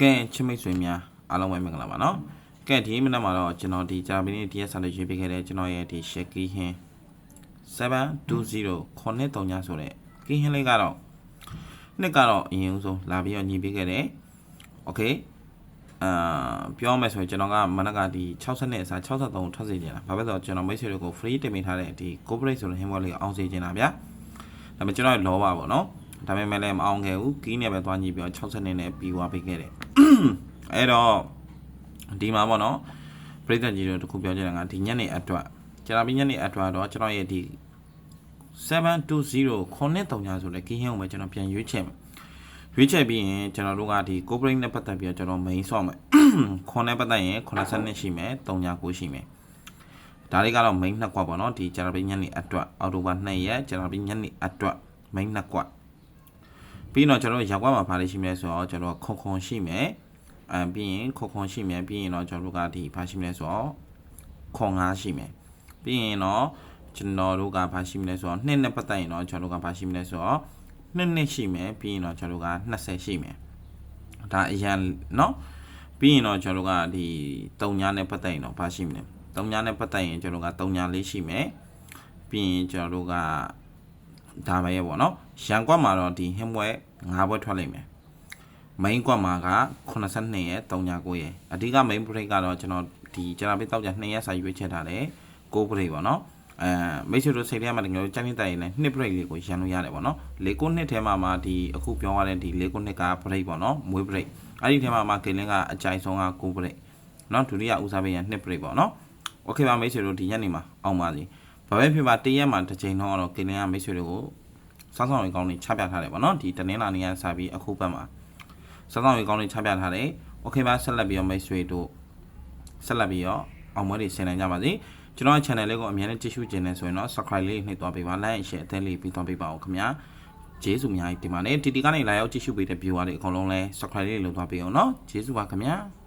ကဲချစ်မိတ်ဆွေများအားလုံးပဲမင်္ဂလာပါနော်ကဲဒီမနက်မှာတော့ကျွန်တော်ဒီဂျာပနီတရားစာလေးရွေးပေးခဲ့တဲ့ကျွန်တော်ရဲ့ဒီ Sheki Hin 720 939ဆိုတဲ့ Ki Hin လေးကတော့နှစ်ကတော့အရင်ဆုံးလာပြီးတော့ညီပေးခဲ့တယ် Okay အာပြောမယ်ဆိုရင်ကျွန်တော်ကမနက်ကဒီ60နဲ့အစား63ထွက်စီကျင်တာဘာဖြစ်လို့ကျွန်တော်မိတ်ဆွေတွေကို free တင်ပေးထားတဲ့ဒီ corporate ဆိုတဲ့ himbo လေးကိုအောင်စီကျင်တာဗျာဒါပေမဲ့ကျွန်တော်လောပါပေါ့နော်ဒါပေမဲ့လည်းမအောင်ခဲ့ဘူးကီးနဲ့ပဲသွားညီပြီးတော့60နဲ့ပြီးသွားပေးခဲ့တယ် အဲ့တော့ဒီမှာပေါ့နော်ပြည်သက်ကြီးတို့တခုပြောချင်တာကဒီညနေအတွက်ကျွန်တော်ပြီးညနေအတွက်တော့ကျွန်တော်ရဲ့ဒီ720ခုနှစ်တုံညာဆိုတဲ့ကီးဟင်းကိုပဲကျွန်တော်ပြန်ရွေးချယ်မယ်ရွေးချယ်ပြီးရင်ကျွန်တော်တို့ကဒီ corporate နဲ့ပတ်သက်ပြီးတော့ကျွန်တော် main ဆော့မယ်ခွန်နဲ့ပတ်သက်ရင်82ရှိမယ်39ရှိမယ်ဒါလေးကတော့ main နှစ်ကွက်ပေါ့နော်ဒီကျွန်တော်ပြီးညနေအတွက်အောက်တိုဘာ2ရက်ကျွန်တော်ပြီးညနေအတွက် main နှစ်ကွက် ပြီးတော့ကျွန်တော်ရောက်ကွက်မှာဘာလေးရှိမလဲဆိုတော့ကျွန်တော်ခွန်ခွန်ရှိမယ်အဲပြီးရင်ခွန်ခွန်ရှိမယ်ပြီးရင်တော့ကျွန်တော်တို့ကဒီဘာရှိမလဲဆိုတော့ခွန်5ရှိမယ်ပြီးရင်တော့ကျွန်တော်တို့ကဘာရှိမလဲဆိုတော့နှစ်နဲ့ပတ်သက်ရင်တော့ကျွန်တော်တို့ကဘာရှိမလဲဆိုတော့နှစ်နှစ်ရှိမယ်ပြီးရင်တော့ကျွန်တော်တို့က20ရှိမယ်ဒါအရင်เนาะပြီးရင်တော့ကျွန်တော်တို့ကဒီ3ညာနဲ့ပတ်သက်ရင်တော့ဘာရှိမလဲ3ညာနဲ့ပတ်သက်ရင်ကျွန်တော်တို့က3ညာလေးရှိမယ်ပြီးရင်ကျွန်တော်တို့ကဒါပဲရဲ့ပေါ့เนาะရန်ကွက်မှာတော့ဒီဟင်းဘွဲ 5ဘွဲထွက်လိမ့်မယ် main ကွက်မှာက82ရဲ့39ရဲ့အဓိက main break ကတော့ကျွန်တော်ဒီကျွန်တော်ပြတောက်ကြ2ရက်စာရွေးချက်ထားတယ်6 break ပေါ့နော်အဲမိတ်ဆွေတို့စိတ်ထဲမှာတကယ်လို့ကြိုက်နေတဲ့ရင်လည်း2 break လေးကိုရန်လို့ရတယ်ပေါ့နော်၄ခုနှစ်ထဲမှာမှဒီအခုပြောရတဲ့ဒီ၄ခုနှစ်က break ပေါ့နော်မွေး break အဲ့ဒီထဲမှာမှဂိလင်းကအကြိုက်ဆုံးက6 break နော်ဒုတိယဦးစားပေးရ2 break ပေါ့နော်โอเคပါမိတ်ဆွေတို့ဒီညနေမှာအောင်ပါစီဘာပဲဖြစ်ပါတရက်မှာတစ်ချိန်တော့တော့ဂိလင်းကမိတ်ဆွေတို့ကို စောင်းဆောင်ရေးကောင်းနေချပြထားတယ်ပေါ့နော်ဒီတနင်္လာနေ့ကစပြီးအခုပတ်မှာစမ်းဆောင်ရေးကောင်းလေးချပြထားတယ်။ Okay ပါဆက်လက်ပြီးတော့မိတ်ဆွေတို့ဆက်လက်ပြီးတော့အောင်မွေးတွေဆင်နိုင်ကြပါစေ။ကျွန်တော်ရဲ့ channel လေးကိုအများနဲ့ကြည့်ရှုခြင်းနဲ့ဆိုရင်တော့ subscribe လေးနှိပ်သွားပေးပါ like share အသေးလေးပြီးသွားပေးပါဦးခင်ဗျာ။ကျေးဇူးအများကြီးတင်ပါတယ်။ဒီဒီကနေလာရောက်ကြည့်ရှုပေးတဲ့ viewer တွေအကုန်လုံးလဲ subscribe လေးလုပ်သွားပေးအောင်နော်။ကျေးဇူးပါခင်ဗျာ။